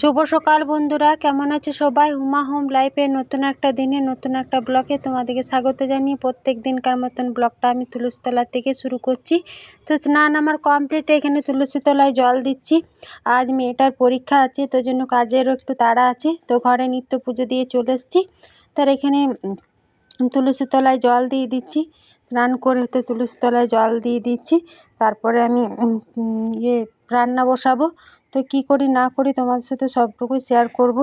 শুভ সকাল বন্ধুরা, কেমন আছে সবাই? হুমা হোম লাইফে নতুন একটা দিনে, নতুন একটা ব্লগে তোমাদেরকে স্বাগত জানিয়ে প্রত্যেক দিনকার মতন ব্লগটা আমি তুলসীতলা থেকে শুরু করছি। তো স্নান আমার কমপ্লিট, এখানে তুলসীতলায় জল দিচ্ছি। আজ মেয়েটার পরীক্ষা আছে, তো জন্য কাজেরও একটু তাড়া আছে। তো ঘরে নিত্য পুজো দিয়ে চলে এসেছি। তার এখানে তুলসীতলায় জল দিয়ে দিচ্ছি। স্নান করে তো তুলসীতলায় জল দিয়ে দিচ্ছি। তারপরে আমি ইয়ে রান্না বসাবো। তো কী করি না করি তোমাদের সাথে সবটুকুই শেয়ার করব।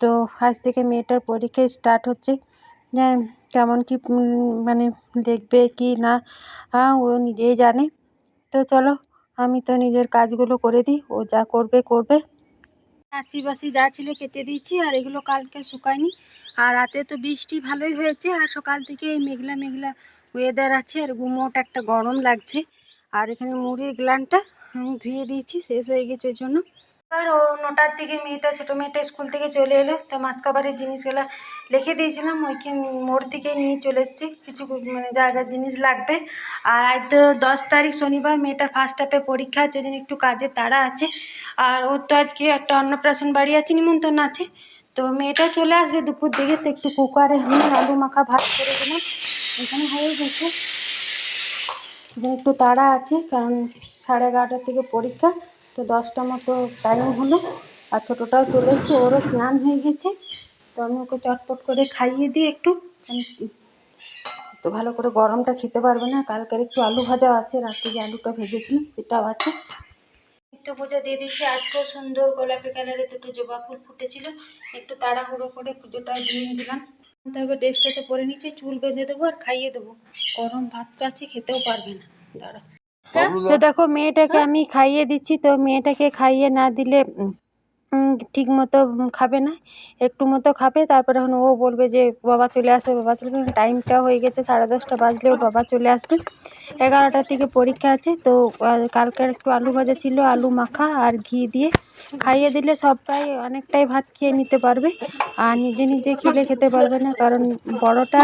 তো আজ থেকে মেয়েটার পরীক্ষা স্টার্ট হচ্ছে। যে কেমন কি মানে লিখবে কি না ও নিজেই জানে। তো চলো, আমি তো নিজের কাজগুলো করে দিই, ও যা করবে করবে। আশি বাসি যা ছিল কেটে দিয়েছি, আর এগুলো কালকে শুকায়নি। আর রাতে তো বৃষ্টি ভালোই হয়েছে, আর সকাল থেকে এই মেঘলা মেঘলা ওয়েদার আছে, আর গুমোট একটা গরম লাগছে। আর এখানে মুড়ির গ্লানটা আমি ধুয়ে দিয়েছি, শেষ হয়ে গেছে ওই জন্য। আর ও নটার দিকে মেয়েটা, ছোটো মেয়েটা স্কুল থেকে চলে এলো। তো মাছ খাবারের জিনিসগুলো লিখে দিয়েছিলাম ওইখানে মোড় থেকে নিয়ে চলে এসেছি। কিছু মানে যা যা জিনিস লাগবে। আর আজ তো দশ তারিখ শনিবার, মেয়েটার ফার্স্ট হাফে পরীক্ষা আছে, ওই জন্য একটু কাজের তাড়া আছে। আর ওর তো আজকে একটা অন্নপ্রাশন বাড়ি আছে, নিমন্ত্রণ আছে। তো মেয়েটা চলে আসবে দুপুর দিকে, তো একটু কুকারে আমি আলু মাখা ভাত করে দিলাম। এখানে হয়ে গেছে। একটু তাড়া আছে, কারণ সাড়ে এগারোটার থেকে পরীক্ষা, তো দশটা মতো টাইম হলো, আর ছোটোটাও চলে এসছে, ওরও স্নান হয়ে গেছে, তো আমি ওকে চটপট করে খাইয়ে দিই একটু তো ভালো করে গরমটা খেতে পারবে না, কালকের একটু আলু ভাজা আছে, রাত্রে যে আলুটা ভেজেছিলাম সেটাও আছে। নিত্য পুজো দিয়ে দিচ্ছি আজকেও সুন্দর গোলাপি কালারের দুটো জবা ফুল ফুটেছিল, একটু তাড়াহুড়ো করে পুজোটা দিয়ে দিলাম। তবে ড্রেসটাতে পরে নিচে চুল বেঁধে দেবো আর খাইয়ে দেবো, গরম ভাতটা আছে, খেতেও পারবে না দাঁড়া তো দেখো মেয়েটাকে আমি খাইয়ে দিচ্ছি তো মেয়েটাকে খাইয়ে না দিলে ঠিক মতো খাবে না। একটু মতো খাবে তারপরে এখন ও বলবে যে বাবা চলে আসবে বাবা চলে আসবে টাইমটা হয়ে গেছে সাড়ে দশটা বাজলেও বাবা চলে আসবে। এগারোটার থেকে পরীক্ষা আছে তো আহ, কালকের একটু আলু ভাজা ছিল আলু মাখা আর ঘি দিয়ে। খাইয়ে দিলে সবটাই অনেকটাই ভাত খেয়ে নিতে পারবে। আর নিজে নিজে খেলে খেতে পারবে না কারণ বড়টা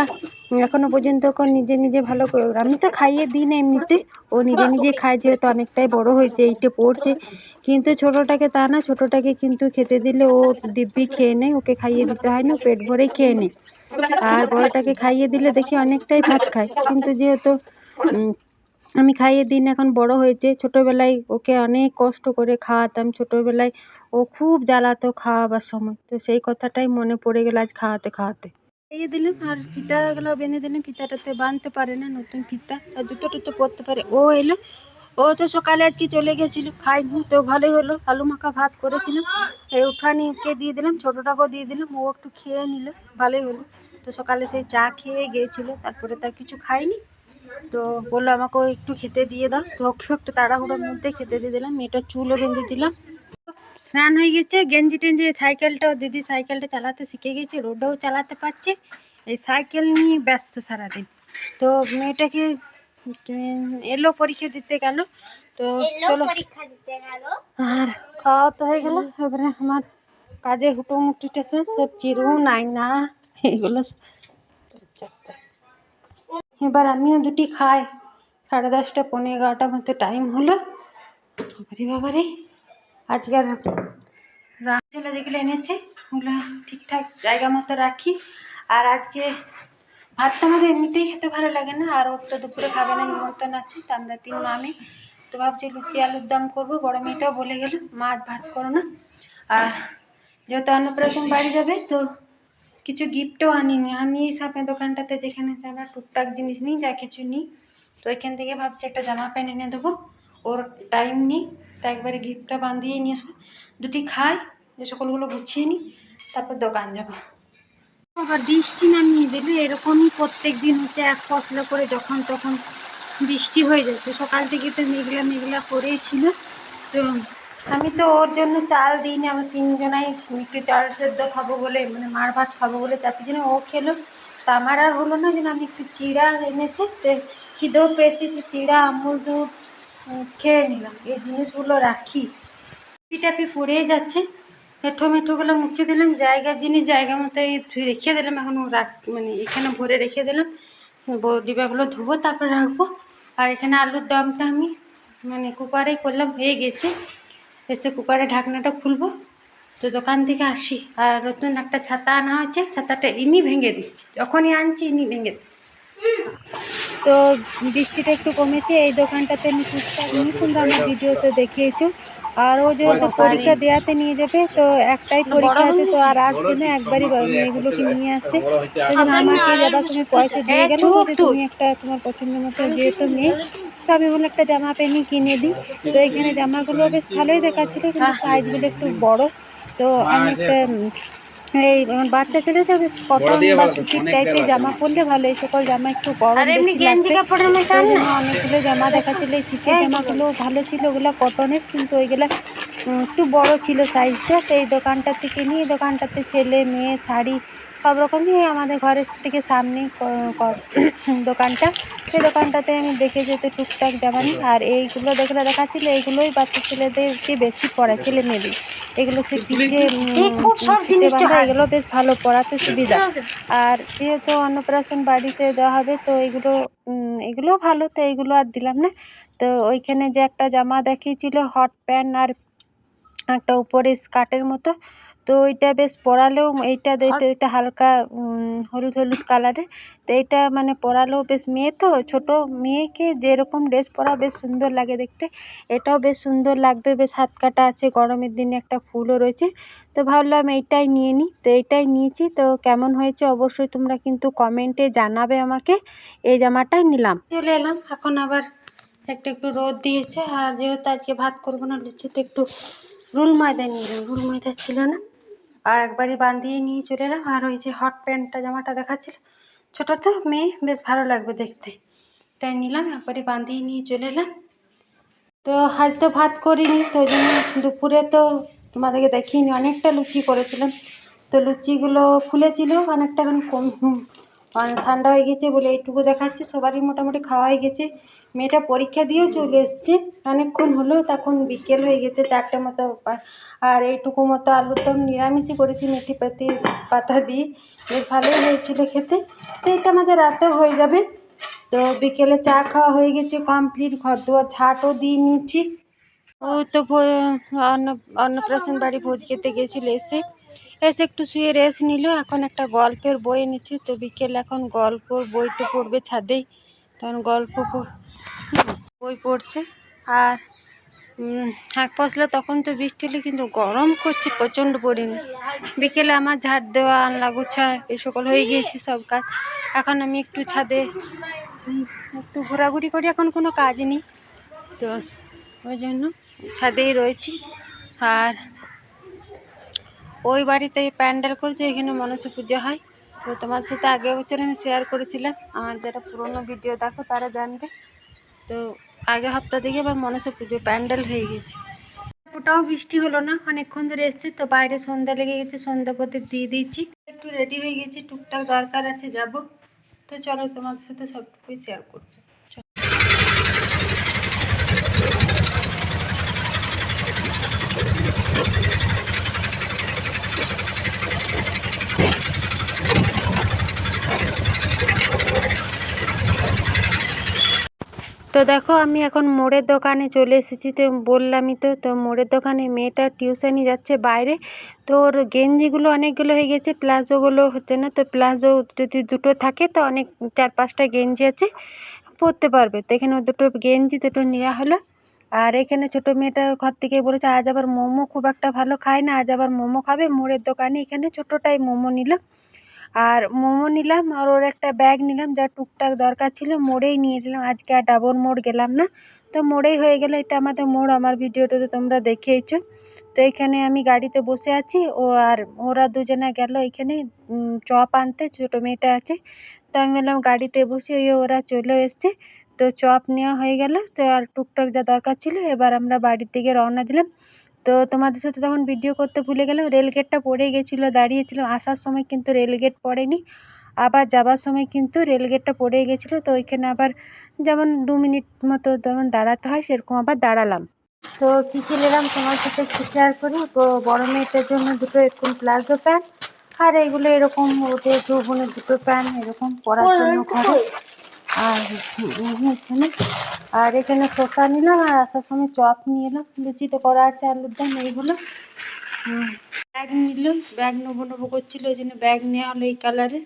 এখনও পর্যন্ত ওকে নিজে নিজে ভালো করে, আমি তো খাইয়ে দিই না এমনিতে। ও নিজে নিজে খায় যেহেতু অনেকটাই বড় হয়েছে, এইটে পড়ছে। কিন্তু ছোটোটাকে তা না, ছোটোটাকে কিন্তু খেতে দিলে ও দিব্যি খেয়ে নেয়, ওকে খাইয়ে দিতে হয় না, পেট ভরেই খেয়ে নেয়। আর বড়টাকে খাইয়ে দিলে দেখি অনেকটাই ভাত খায়। কিন্তু যেহেতু আমি খাইয়ে দিন এখন বড় হয়েছে, ছোটোবেলায় ওকে অনেক কষ্ট করে খাওয়াতাম। ছোটোবেলায় ও খুব জ্বালাতো খাওয়াবার সময়। তো সেই কথাটাই মনে পড়ে গেল আজ খাওয়াতে খাওয়াতে। খাইয়ে দিলাম আর ফিতা ফিতাগুলো বেঁধে দিলাম ফিতাটাতে বাঁধতে পারে না, নতুন ফিতা। আর দুটো টুতো পরতে পারে। ও এলো, ও তো সকালে আজকে চলে গেছিল খাইনি তো ভালোই হলো। আলু মাখা ভাত করেছিলাম, এই উঠানি ওকে দিয়ে দিলাম, ছোটোটাকেও দিয়ে দিলাম, ও একটু খেয়ে নিল, ভালোই হলো। তো সকালে সেই চা খেয়ে গিয়েছিল তারপরে তার কিছু খাইনি তো বলল, আমাকেও একটু খেতে দিয়ে দাও। তো ওকেও একটু তাড়াহুড়োর মধ্যে খেতে দিয়ে দিলাম, মেয়েটার চুলও বেঁধে দিলাম। স্নান হয়ে গেছে গেঞ্জি টেঞ্জি সাইকেলটাও দিদি সাইকেলটা চালাতে শিখে গেছে রোডেও চালাতে পারছে। এই সাইকেল নিয়ে ব্যস্ত সারাদিন। তো মেয়েটাকে এলো পরীক্ষা দিতে গেল। তো চলো। আর খাওয়া তো হয়ে গেল। এবারে আমার কাজের হুটোমুটিটা শেষ সব চিরুন আয়না এগুলো এবার আমিও দুটি খাই। সাড়ে দশটা পনেরো এগারোটার মতো টাইম হলো। বাবারে বাবারে। আজকের রাখছিল যেগুলো এনেছে, ওগুলো ঠিকঠাক জায়গা মতো রাখি। আর আজকে ভাতটা আমাদের এমনিতেই খেতে ভালো লাগে না, আর ওর তো দুপুরে খাবে না, নিমন্ত্রণ আছে, তো আমরা তিন মামে তো ভাবছি লুচি, আলুর দম করব, বড় মেয়েটাও বলে গেল মাছ ভাত করো না। আর যেহেতু অন্নপ্রাশন বাড়ি যাবে, তো কিছু গিফটও আনিনি। আমি এই সামনের দোকানটাতে যেখানে আমরা টুকটাক জিনিস নিই, যা কিছু নিই, তো ওইখান থেকে ভাবছি একটা জামা প্যান্ট এনে দেবো। ওর টাইম নেই, তো একবারে গিফটটা বাঁধিয়ে নিয়ে আসব। দুটি খাই, যে সকলগুলো গুছিয়ে নিই, তারপর দোকান যাব। আবার বৃষ্টি নামিয়ে দিলে এরকমই প্রত্যেক দিন হচ্ছে এক ফসলা করে যখন তখন বৃষ্টি হয়ে যাচ্ছে সকাল থেকে তো মেঘলা মেঘলা করেই ছিল। তো আমি তো ওর জন্য চাল দিইনি, আমরা তিনজনাই একটু চাল সেদ্ধ খাব বলে মানে মার ভাত খাব বলে চাপিয়েছি না, ও খেলো। তা আমার আর হলো না যেন আমি একটু চিড়া এনেছি, তো খিদেও পেয়েছি তো চিড়া, আমুল দুধ খেয়ে নিলাম। এই জিনিসগুলো রাখি। টাপি ফুরিয়ে যাচ্ছে। মেঠো মেঠোগুলো মুছে দিলাম। জায়গা জিনিস জায়গা মতো এই ধুয়ে রেখে দিলাম। এখন রাখ মানে এখানে ভরে রেখে দিলাম। ডিবাগুলো ধুবো, তারপর রাখব। আর এখানে আলুর দমটা আমি মানে কুকারেই করলাম। হয়ে গেছে। এসে কুকারে ঢাকনাটা খুলবো। তো দোকান থেকে আসি। আর নতুন একটা ছাতা আনা হয়েছে। ছাতাটা ইনি ভেঙে দিচ্ছে। যখনই আনছি, ইনি ভেঙে দিচ্ছে। তো বৃষ্টিটা একটু কমেছে এই দোকানটাতে আমি টুকটাক নিয়ে কিন্তু আমার ভিডিওতে দেখিয়েছো। আর ও যেহেতু পরীক্ষা দেওয়াতে নিয়ে যাবে তো একটাই পরীক্ষা আছে তো আর আসবে না একবারই মেয়েগুলোকে নিয়ে আসবে। আমাকে যাবার সময় পয়সা দিয়ে গেল তুমি একটা। তোমার পছন্দ মতো যেহেতু মেয়ে তো আমি বলে একটা জামা প্যান্ট কিনে দিই। তো এখানে জামাগুলো বেশ ভালোই দেখাচ্ছিলো কিন্তু সাইজগুলো একটু বড়। তো আমি একটা উম, এই বাচ্চা ছেলে তো বেশ কটন বা সুতির টাইপের জামা পরলে ভালো এই সকল জামা একটু গরম জন্য অনেকগুলো জামা দেখাচ্ছিল এই চিকের জামাগুলো ভালো ছিল ওগুলো কটনের কিন্তু ওইগুলো একটু বড় ছিল সাইজটা সেই এই দোকানটা থেকে নিয়ে দোকানটাতে ছেলে মেয়ে শাড়ি সব রকমই আমাদের ঘরের থেকে সামনেই দোকানটা। সেই দোকানটাতে আমি দেখে যেতে টুকটাক জামা নিই আর এইগুলো দেখলে দেখাচ্ছিল এইগুলোই বাচ্চা ছেলেদেরকে বেশি পড়ায় ছেলে মেয়েদের। এগুলো সে এগুলো বেশ ভালো পড়াতে সুবিধা। আর যেহেতু অন্নপ্রাশন বাড়িতে দেওয়া হবে তো এগুলো উম, এগুলোও ভালো তো এগুলো আর দিলাম না। তো ওইখানে যে একটা জামা দেখিয়েছিল হট প্যান্ট আর একটা উপরে স্কার্টের মতো। তো ওইটা বেশ পরালেও এইটা দেখতে এটা হালকা হলুদ হলুদ কালারের। তো এইটা মানে পরালেও বেশ মেয়ে তো ছোটো মেয়েকে যেরকম ড্রেস পরা বেশ সুন্দর লাগে দেখতে। এটাও বেশ সুন্দর লাগবে বেশ হাত কাটা আছে গরমের দিনে একটা ফুলও রয়েছে। তো ভাবলাম এইটাই নিয়ে নিই। তো এইটাই নিয়েছি। তো কেমন হয়েছে অবশ্যই তোমরা কিন্তু কমেন্টে জানাবে আমাকে। এই জামাটাই নিলাম। চলে এলাম। এখন আবার একটু একটু রোদ দিয়েছে। আর যেহেতু আজকে ভাত করব না লুচিতে একটু রুল ময়দা নিয়ে রুল ময়দা ছিল না। আর একবারই বাঁধিয়ে নিয়ে চলে এলাম। আর ওই যে হট প্যান্টটা জামাটা দেখাচ্ছিল। ছোটো তো, মেয়ে, বেশ ভালো লাগবে দেখতে। তাই নিলাম, একবারই বাঁধিয়ে নিয়ে চলে এলাম। তো আজ তো ভাত করিনি, তো ওই জন্য দুপুরে তো তোমাদেরকে দেখিনি, অনেকটা লুচি করেছিলাম। তো লুচিগুলো ফুলেছিল, অনেকটা এখন কম ঠান্ডা হয়ে গেছে বলে এইটুকু দেখাচ্ছে। সবারই মোটামুটি খাওয়া হয়ে গেছে। মেয়েটা পরীক্ষা দিয়েও চলে এসছে। অনেকক্ষণ হলো, তখন বিকেল হয়ে গেছে চারটে মতো। আর এইটুকু মতো আলুর দম নিরামিষই করেছি, মেথি পাতি, পাতা দিয়ে। বেশ ভালোই হয়েছিল খেতে। তো এটা আমাদের রাতে হয়ে যাবে। তো বিকেলে চা খাওয়া হয়ে গেছে কমপ্লিট। ঘর দুয়ার ঝাঁটও দিয়ে নিয়েছি। ও তো অন্ন অন্নপ্রাশন বাড়ি ভোজ খেতে গেছিল এসে। এসে একটু শুয়ে রেস্ট নিল। এখন একটা গল্পের বই নিচ্ছে তো বিকেলে এখন গল্প বইটা পড়বে ছাদেই তখন গল্প বই পড়ছে। আর শাক পশলা তখন তো বৃষ্টি হলে কিন্তু গরম করছে, প্রচণ্ড পরিমাণে। বিকেলে আমার ঝাড় দেওয়া আনলা গোছা এই সকল হয়ে গিয়েছে সব কাজ। এখন আমি একটু ছাদে একটু ঘোরাঘুরি করি, এখন কোনো কাজ নেই। তো ওই জন্য ছাদেই রয়েছি। আর ওই বাড়িতে প্যান্ডেল করছে, এখানে মনসা পুজো হয়। তো তোমার সাথে আগের বছর আমি শেয়ার করেছিলাম। আমার যারা পুরোনো ভিডিও দেখো, তারা জানবে। তো আগের সপ্তাহ থেকে মনে মনসা পুজো প্যান্ডেল হয়ে গেছে। ওটাও বৃষ্টি হলো না, অনেকক্ষণ ধরে এসছে, তো বাইরে সন্ধ্যা লেগে গেছে, সন্ধ্যা প্রদীপ দিয়ে দিচ্ছি। একটু রেডি হয়ে গেছি, টুকটাক দরকার আছে, যাব। তো চলো তোমাদের সাথে সবটুকুই শেয়ার করছি। তো দেখো, আমি এখন মোড়ের দোকানে চলে এসেছি। তো বললামই তো তো মোড়ের দোকানে মেয়েটা টিউশনি যাচ্ছে বাইরে। তো ওর গেঞ্জিগুলো অনেকগুলো হয়ে গেছে, প্লাজোগুলো হচ্ছে না, তো প্লাজো যদি দুটো থাকে তো অনেক, চার পাঁচটা গেঞ্জি আছে, পরতে পারবে। তো এখানে দুটো গেঞ্জি, দুটো নেওয়া হলো। আর এখানে ছোটো মেয়েটা ঘর থেকে বলেছে, আজ আবার মোমো খুব একটা ভালো খায় না, আজ আবার মোমো খাবে। মোড়ের দোকানে এখানে ছোটোটাই মোমো নিল। আর মোমো নিলাম আর ওর একটা ব্যাগ নিলাম, যা টুকটাক দরকার ছিল মোড়েই নিয়ে নিলাম। আজকে আর ডাবর মোড় গেলাম না। তো মোড়েই হয়ে গেল, এটা আমাদের মোড়, আমার ভিডিওটা তো তোমরা দেখেইছো। তো এখানে আমি গাড়িতে বসে আছি, ও আর ওরা দুজনে গেল এখানে চপ আনতে, ছোটো মেয়েটা আছে। তো আমি বললাম, গাড়িতে বসে ওই ওরা চলে এসছে। তো চপ নেওয়া হয়ে গেল, তো আর টুকটাক যা দরকার ছিল, এবার আমরা বাড়ির দিকে রওনা দিলাম। তো তোমাদের সাথে তখন ভিডিও করতে ভুলে গেলাম। রেলগেটটা পড়ে গেছিল, দাঁড়িয়েছিলাম। আসার সময় কিন্তু রেলগেট পড়েনি। আবার যাবার সময় কিন্তু রেলগেটটা পড়ে গেছিল। তো ওইখানে আবার যেমন দু মিনিট মতো যেমন দাঁড়াতে হয়, সেরকম আবার দাঁড়ালাম। তো কী কী নিলাম তোমার সাথে একটু শেয়ার করি। তো বড় মেয়েটার জন্য দুটো এরকম প্লাজো প্যান্ট। আর এইগুলো এরকম ওদের দু বোনের দুটো প্যান্ট এরকম পরার জন্য আর এখানে আর এখানে শসা নিলাম আর আসার সময় চপ নিয়ে এলাম। লুচি তো করা আছে, আলুর দাম এইগুলো। ব্যাগ নিলাম ব্যাগ নেব নেব করছিল, ওই জন্য ব্যাগ নেওয়া হলো এই কালারের